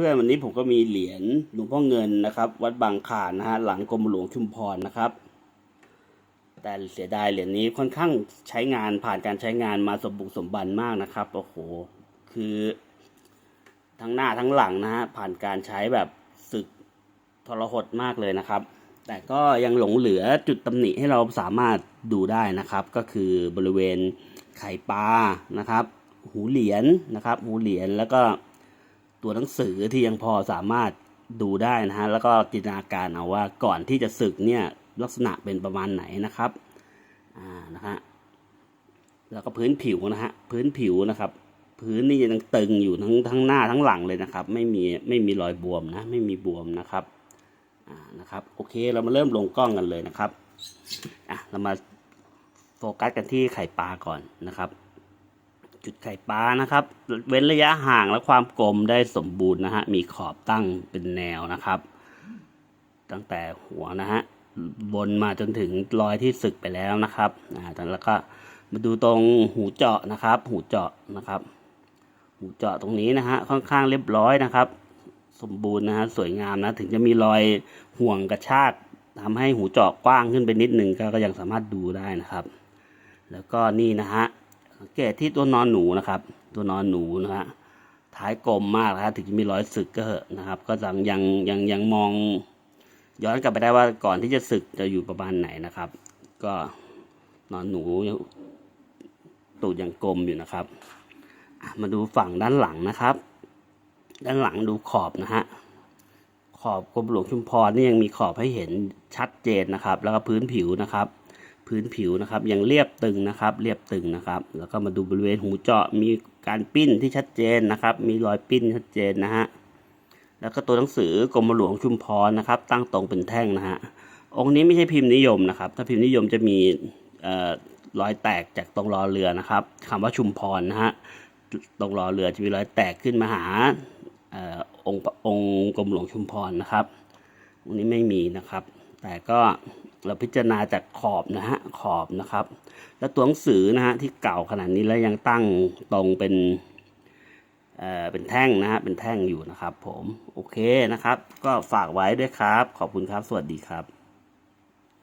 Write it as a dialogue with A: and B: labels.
A: พื่อนวันนี้ผมก็มีเหรียญหลวงพ่อเงินนะครับ วัดบางขานนะฮะหลังกรมหลวงชุมพรนะครับ แต่เสียดายเหรียญนี้ค่อนข้างใช้งานผ่านการใช้งานมาสมบุกสมบันมากนะครับโอ้โหคือทั้งหน้าทั้งหลังนะฮะผ่านการใช้แบบศึกทรหดมากเลยนะครับ แต่ก็ยังหลงเหลือจุดตำหนิให้เราสามารถดูได้นะครับ ก็คือบริเวณไข่ปลานะครับ หูเหรียญนะครับ หูเหรียญแล้วก็ ตัวหนังสือที่ยังพอสามารถดูได้นะฮะแล้วก็จินตนาการเอาว่าก่อนที่จะศึกเนี่ยลักษณะเป็นประมาณไหนนะครับอ่านะฮะแล้วก็พื้นผิวนะฮะพื้นผิวนะครับ พื้นนี่ยังตึงอยู่ทั้งทั้งหน้าทั้งหลังเลยนะครับ ไม่มีไม่มีรอยบวมนะไม่มีบวมนะครับอ่านะครับโอเคเรามาเริ่มลงกล้องกันเลยนะครับอะเรามาโฟกัสกันที่ไข่ปลาก่อนนะครับ จุดไข่ปลานะครับ เว้นระยะห่างและความกลมได้สมบูรณ์นะฮะ มีขอบตั้งเป็นแนวนะครับ ตั้งแต่หัวนะฮะ บนมาจนถึงรอยที่สึกไปแล้วนะครับอ่าแล้วก็มาดูตรงหูเจาะนะครับ หูเจาะนะครับ หูเจาะตรงนี้นะฮะ ค่อนข้างเรียบร้อยนะครับ สมบูรณ์นะฮะ สวยงามนะ ถึงจะมีรอยห่วงกระชากทำให้หูเจาะกว้างขึ้นไปนิดหนึ่งก็ยังสามารถดูได้นะครับ แล้วก็นี่นะฮะ สังเกตที่ตัวนอนหนูนะครับ ตัวนอนหนูนะฮะท้ายกลมมากนะฮะถึงจะมีรอยสึกก็เหอะนะครับ ก็ยังยังยังยังมอง ย้อนกลับไปได้ว่าก่อนที่จะสึกจะอยู่ประมาณไหนนะครับ ก็นอนหนูตูดยังกลมอยู่นะครับ มาดูฝั่งด้านหลังนะครับ ด้านหลังดูขอบนะฮะขอบกรมหลวงชุมพรนี่ยังมีขอบให้เห็นชัดเจนนะครับ แล้วก็พื้นผิวนะครับ พื้นผิวนะครับยังเรียบตึงนะครับ เรียบตึงนะครับ แล้วก็มาดูบริเวณหูเจาะมีการปิ้นที่ชัดเจนนะครับ มีรอยปิ้นชัดเจนนะฮะแล้วก็ตัวหนังสือกรมหลวงชุมพรนะครับ ตั้งตรงเป็นแท่งนะฮะองค์นี้ไม่ใช่พิมพ์นิยมนะครับ ถ้าพิมพ์นิยมจะมีรอยแตกจากตรงรอเรือนะครับคำว่าชุมพรนะฮะตรงรอเรือจะมีรอยแตกขึ้นมาหาองค์องค์กรมหลวงชุมพรนะครับองค์นี้ไม่มีนะครับ แต่ก็ เราพิจารณาจากขอบนะฮะขอบนะครับ แล้วตัวหนังสือนะฮะที่เก่าขนาดนี้แล้วยังตั้งตรงเป็นเอ่อเป็นแท่งนะฮะเป็นแท่งอยู่นะครับ ผมโอเคนะครับ ก็ฝากไว้ด้วยครับ ขอบคุณครับสวัสดีครับ